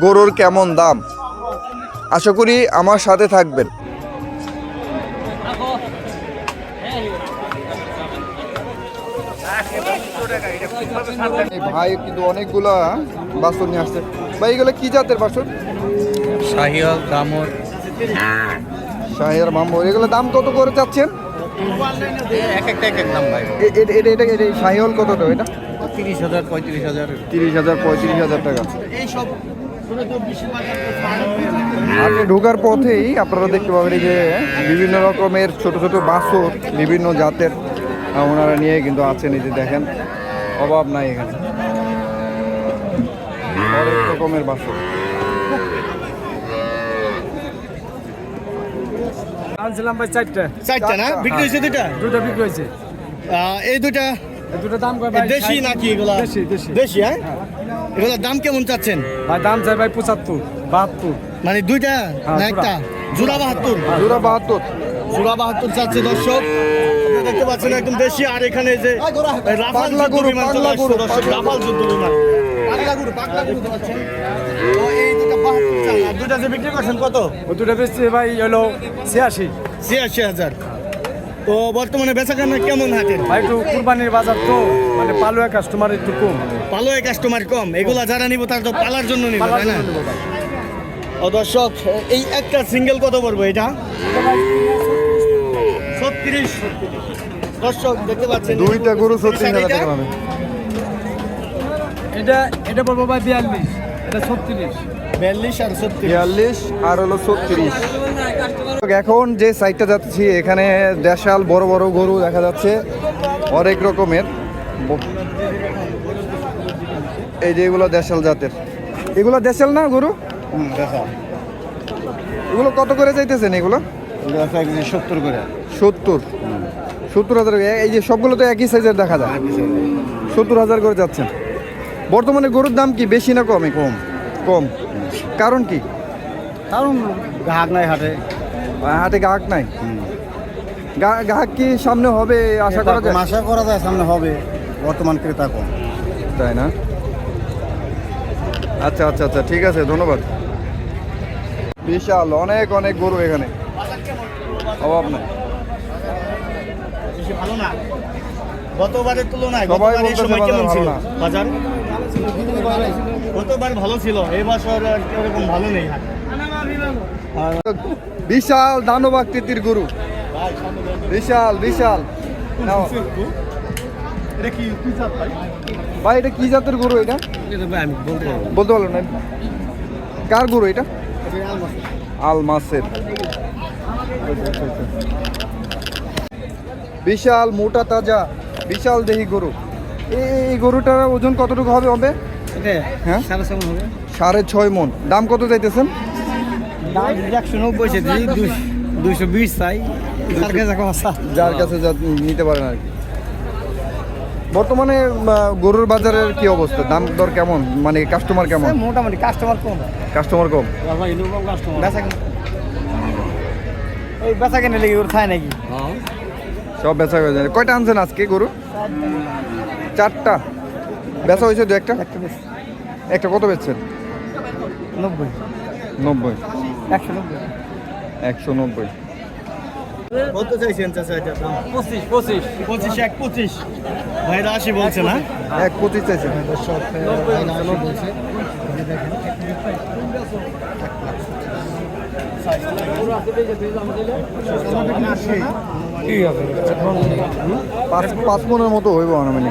গরুর কেমন দাম? আশা করি আমার সাথে থাকবেন। ভাই কিন্তু অনেকগুলা বাসন নিয়ে আসছে। ভাই এগুলো কি জাতের বাসন শাহিয়াল দামর। শাহের মামুর। এগুলো দাম কত করে চাচ্ছেন? এক একটা এক এক দাম ভাই। এ- এ- এটা এটা এটা শাহিওল কতটা এটা? তিরিশ হাজার পঁয়ত্রিশ হাজার। তিরিশ হাজার পঁয়ত্রিশ হাজার টাকা। আপনি ঢোকার পথেই আপনারা দেখতে পাবেন যে বিভিন্ন রকমের ছোট ছোট বাসর বিভিন্ন জাতের ওনারা নিয়ে কিন্তু আছেন। এই যে দেখেন অভাব নাই এখানে। অনেক রকমের বাসর। আনছিলাম ভাই চারটা। চারটা না? বিক্রি হয়েছে দুইটা? দুটো বিক্রি হয়েছে। এই এই দুটো দাম কয় দেশি নাকি এগুলা? দেশি দেশি। দেশি হ্যাঁ। এগুলোর দাম কেমন চাচ্ছেন? ভাই দাম চাই ভাই পঁচাত্তর বাহাত্তর। মানে দুইটা হ্যাঁ, না একটা? জোড়া বাহাত্তর? জোড়া বাহাত্তর। জোড়া বাহাত্তর চাচ্ছে দর্শক। দেখতে পাচ্ছেন একদম দেশি আর এখানে যে রাফাল যুদ্ধ বিমান চলে আসছে দর্শক রাফাল যুদ্ধ বিমান। দুটো যে বিক্রি করছেন কত? ও দুটো বেশি ভাই হলো ছিয়াশি। ছিয়াশি হাজার। তো বর্তমানে বেচা কেনা কেমন হাটের? ভাই একটু কুরবানির বাজার তো মানে পালুয়া কাস্টমার একটু কম। পালোয় কাস্টমার কম। এগুলা যারা নিব তারা তো পালার জন্য নিব তাই না। ও দর্শক এই একটা সিঙ্গেল কত পড়বে এটা? ছত্রিশ। দর্শক দেখতে পাচ্ছেন। দুইটা গরু ছত্রিশ হাজার টাকা পাবে এটা এটা পড়ব ভাই বিয়াল্লিশ এটা ছত্রিশ। বিয়াল্লিশ আর হলো ছত্রিশ। এখন যে সাইডটা যাচ্ছি এখানে দেশাল বড় বড় গরু দেখা যাচ্ছে অনেক রকমের। এই যে এগুলো দেশাল জাতের। এগুলো দেশাল না গরু? এগুলো কত করে যাইতেছেন এগুলো? সত্তর করে। সত্তর। সত্তর হাজার এই যে সবগুলো তো একই সাইজের দেখা যায়। সত্তর হাজার করে যাচ্ছেন। বর্তমানে গরুর দাম কি বেশি না কমে? কম। কম। কারণ কি? কারণ গ্রাহক নাই হাটে। হাটে গ্রাহক নাই? গা- গ্রাহক কি সামনে হবে আশা করা যায়? আশা করা যায় সামনে হবে বর্তমান ক্রেতা কম। তাই না? আচ্ছা আচ্ছা আচ্ছা ঠিক আছে ধন্যবাদ। বিশাল অনেক অনেক গরু এখানে। অভাব নাই। ভালো না। গতবারের তুলনায় সবাই সময় বাজার? গতবার ভালো ছিল এই বছর ওরকম ভালো নেই। বিশাল গরু। বিশাল বিশাল। ভাই? এটা কি জাতের গরু এটা? বলতে পারল না। কার গরু এটা? আল মাসের বিশাল মোটা তাজা বিশাল দেহি গরু। এই এই গরুটার ওজন কতটুকু হবে হবে হ্যাঁ? সাড়ে ছয় সাড়ে ছয় মন। দাম কত চাইতেছেন? একশো নব্বই সে দুইশো বিশ চাই। যার কাছে যা নিতে পারেন আর কি। বর্তমানে গরুর বাজারের কি অবস্থা? দাম দর কেমন? মানে কাস্টমার কেমন? মোটামুটি কাস্টমার কম। কাস্টমার কম? বেচা কিনে এই বেচা কিনে লেগে ওর খায় নাকি? সব বেচা হয়ে যায় কয়টা আনছেন আজকে গরু? চারটা? বেচা হয়েছে দু একটা? একটা বেশ একটা কত বেচছেন? নব্বই। নব্বই। একশো নব্বই। একশো নব্বই। কত চাইছেন চাচা এটা পঁচিশ পঁচিশ। পঁচিশ এক পঁচিশ। ভাইরা আশি বলছে না? এক পঁচিশ চাইছেন পাঁচ পাঁচ মনের মতো হইব মানে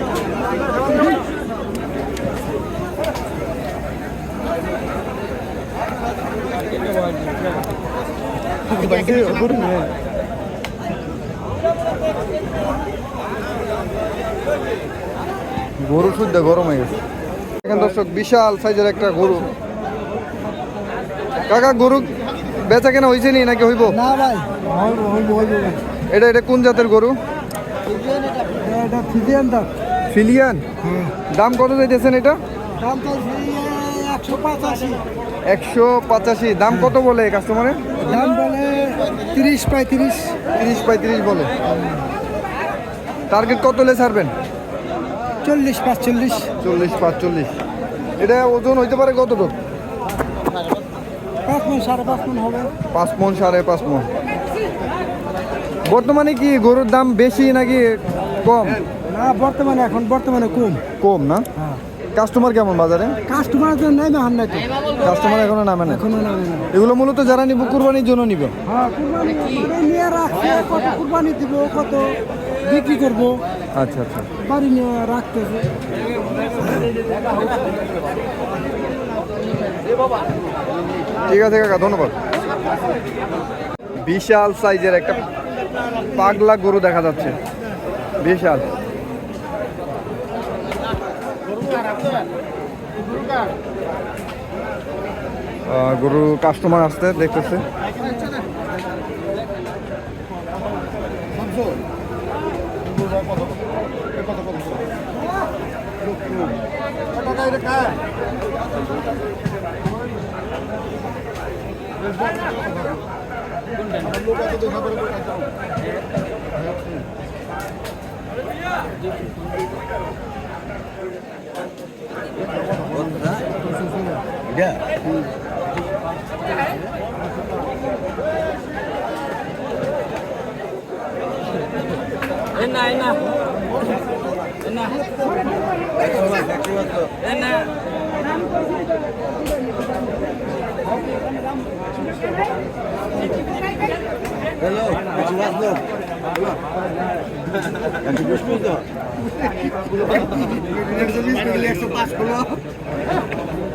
গরু শুদ্ধ গরম হয়ে গেছে। এখানে দর্শক বিশাল সাইজের একটা গরু। কাকা গরু বেচা কেনা হয়েছে নি নাকি হইব? না ভাই এটা এটা কোন জাতের গরু? দাম ফিলিয়ান? দাম কত চাইতেছেন এটা? দাম একশো পঁচাশি। দাম কত বলে কাস্টমারে দাম বলে তিরিশ পঁয়ত্রিশ। তিরিশ পঁয়ত্রিশ বলে। টার্গেট কত হলে ছাড়বেন? চল্লিশ পাঁচচল্লিশ। চল্লিশ পাঁচচল্লিশ। এটা ওজন হইতে পারে কত তো পাঁচ মন সাড়ে পাঁচ মন হবে। পাঁচ মন সাড়ে পাঁচ মন। বর্তমানে কি গরুর দাম বেশি নাকি কম? না বর্তমানে এখন বর্তমানে কম। কম না? হ্যাঁ। কাস্টমার কেমন বাজারে? কাস্টমার তো নেই না নাই তো। কাস্টমার এখনও নামে না? এখনও নামে না। এগুলো মূলত যারা নিব কুরবানির জন্য নিবে? হ্যাঁ কুরবানি করে নিয়ে রাখছে কত কুরবানি দিব কত বিক্রি করব। আচ্ছা আচ্ছা। বাড়ি নিয়ে রাখতেছে ঠিক আছে কাকা ধন্যবাদ। বিশাল সাইজের একটা পাগলা গরু দেখা যাচ্ছে। বিশাল। গরু কাস্টমার আসতে দেখতেছে। কত বললেন আপনারা এটা একশো বিশ একশো বিশ কত চাই কত একশো নব্বই ওরা কালারটা সুন্দর আছে হ্যাঁ কালারটা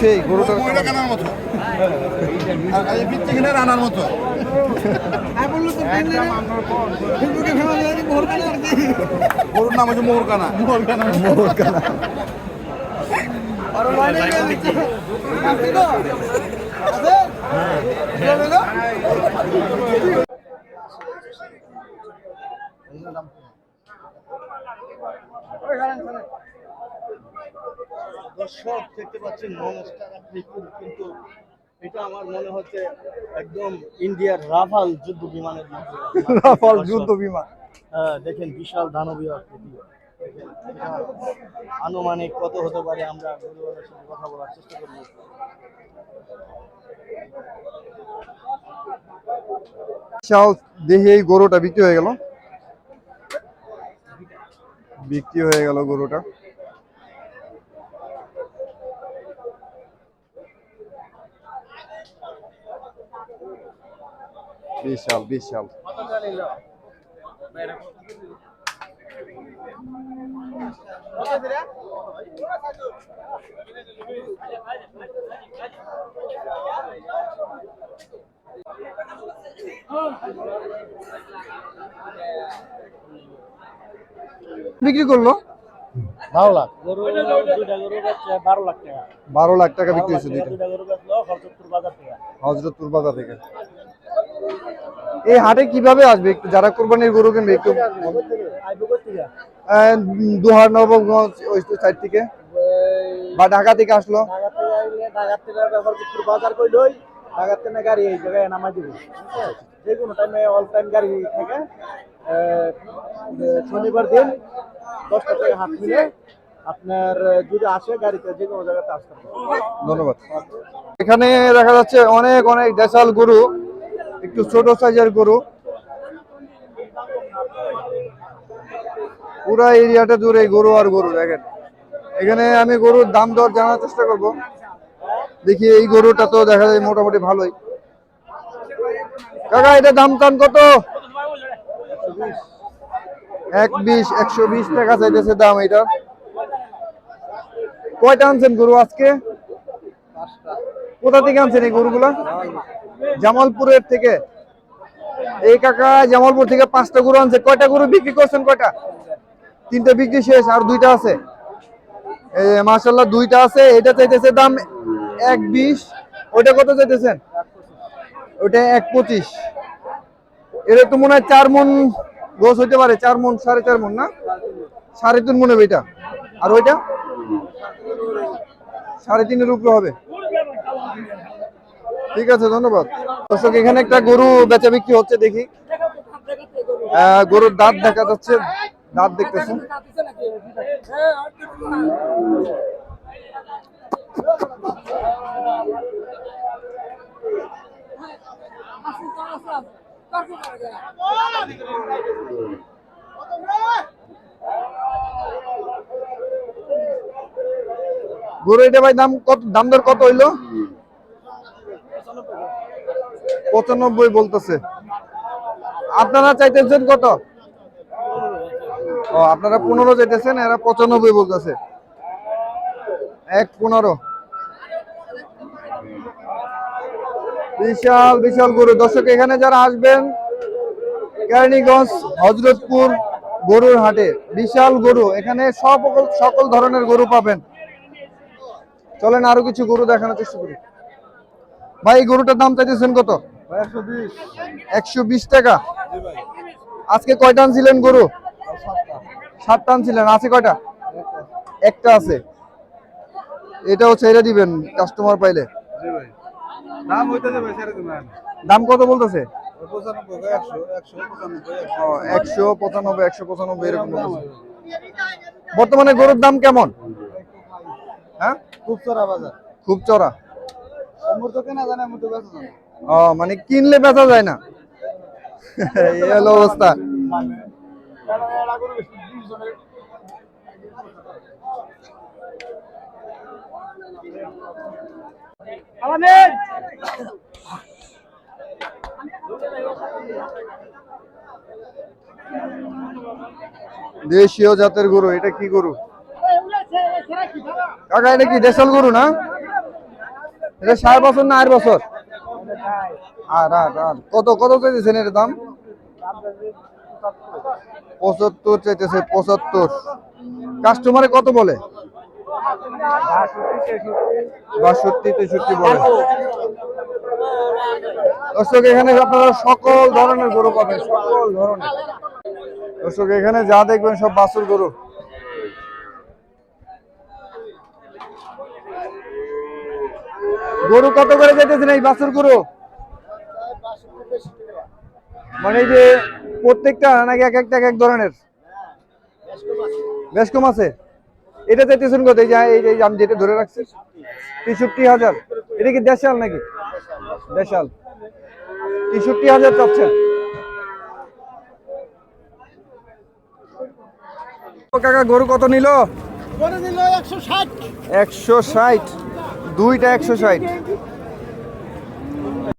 সেই গরুটার মহিলা কানার মতো। আর এই বৃত্তি কিনে রানার মতো। গরুর নাম হচ্ছে মোহরকানা মোহরকানা দর্শক দেখতে পাচ্ছেন মনস্টার আপনি কিন্তু এটা আমার মনে হচ্ছে একদম ইন্ডিয়ার রাফাল যুদ্ধ বিমানের রাফাল যুদ্ধ বিমান। হ্যাঁ দেখেন বিশাল দানবীয় আকৃতি। আনুমানিক কত হতে পারে আমরা গরুওয়ালার সাথে কথা বলার চেষ্টা করব। বিশাল দেখে এই গরুটা বিক্রি হয়ে গেল। বিক্রি হয়ে গেল গরুটা। বিশাল বিশাল। বিক্রি করল? বারো লাখ। বারো লাখ টাকা। বারো লাখ টাকা বিক্রি হয়েছে দুইটা। হজরতপুর বাজার থেকে। এই হাটে কীভাবে আসবে? একটু যারা কোরবানির গরু কিনবে একটু দুহার নবগঞ্জ ওই সাইড থেকে। বা ঢাকা থেকে আসলো। ঢাকা থেকে বাজার কই লই? ঢাকা থেকে গাড়ি এই জায়গায় নামাই দিবে। যে কোনো টাইমে অল টাইম গাড়ি থেকে। শনিবার দিন দশটা থেকে মিলে আপনার যদি আসে গাড়িতে যে কোনো জায়গাতে আসতে ধন্যবাদ। এখানে দেখা যাচ্ছে অনেক অনেক দেশাল গরু একটু ছোট সাইজের গরু। পুরা এরিয়াটা জুড়ে গরু আর গরু, দেখেন। এখানে আমি গরুর দাম দর জানার চেষ্টা করব। দেখি এই গরুটা তো দেখা যায় মোটামুটি ভালোই। কাকা, এটা দাম টান কত? এক বিশ, একশো বিশ টাকা চাইতেছে দাম এটা। কয়টা আনছেন গরু আজকে? কোথা থেকে আনছেন এই গরুগুলা? জামালপুরের থেকে। এই কাকা, জামালপুর থেকে পাঁচটা গরু আনছে। কয়টা গরু বিক্রি করছেন কয়টা? তিনটা বিক্রি শেষ, আর দুইটা আছে। মাসাল্লাহ দুইটা আছে, এটা চাইতেছে দাম এক বিশ ওইটা কত চাইতেছেন? ওইটা এক পঁচিশ এটা তো মনে হয় চার মন গোস হইতে পারে, চার মন, সাড়ে চার মন, না? সাড়ে তিন মনে হবে এটা। আর ওইটা? সাড়ে তিনের উপরে হবে। ঠিক আছে, ধন্যবাদ। দর্শক, এখানে একটা গরু বেচা বিক্রি হচ্ছে, দেখি। গরুর দাঁত দেখা যাচ্ছে। দাঁত দেখতেছেন? গরু এটা ভাই দাম কত দাম দর কত হইল? পঁচানব্বই বলতেছে। আপনারা চাইতেছেন কত? ও আপনারা পনেরো চাইতেছেন এরা পঁচানব্বই বলতেছে। এক পনেরো। বিশাল বিশাল গরু। দর্শক এখানে যারা আসবেন কেরানীগঞ্জ হজরতপুর গরুর হাটে বিশাল গরু। এখানে সকল সকল ধরনের গরু পাবেন। চলেন আরও কিছু গরু দেখানোর চেষ্টা করি। ভাই গরুটার দাম চাইতেছেন কত? একশো বিশ। একশো বিশ টাকা। আজকে কয়টা আনছিলেন গরু? সাতটা আনছিলেন আছে কয়টা? একটা আছে। এটাও ছেড়ে দিবেন কাস্টমার পাইলে। দাম কত বলতেছে? একশো পঁচানব্বই একশো। পঁচানব্বই এরকম বর্তমানে গরুর দাম কেমন? হ্যাঁ? খুব চড়া বাজার। খুব ও মানে কিনলে বেচা যায় না। এই হলো অবস্থা। দেশীয় জাতের গরু এটা কি গরু? কাকা এটা কি দেশাল গরু না? এটা সাড়ে বছর না আট বছর? আর আর আর কত কত চাইতেছেন এর দাম? পঁচাত্তর চাইতেছে, পঁচাত্তর। কাস্টমারে কত বলে? তেষট্টি এখানে আপনারা সকল ধরনের গরু পাবেন, সকল ধরনের। এখানে যা দেখবেন সব গরু। গরু কত করে যেতেছেন এই বাছুর গরু? মানে যে প্রত্যেকটা নাকি এক একটা এক এক ধরনের? বেশ কম আছে। এটা চাইতেছেন কত? এই যে এই যে আমি যেটা ধরে রাখছি তেষট্টি হাজার। এটা কি দেশাল নাকি? দেশাল। তেষট্টি হাজার চাচ্ছেন। কাকা গরু কত নিল একশো ষাট। একশো ষাট। দুইটা একশো ষাট।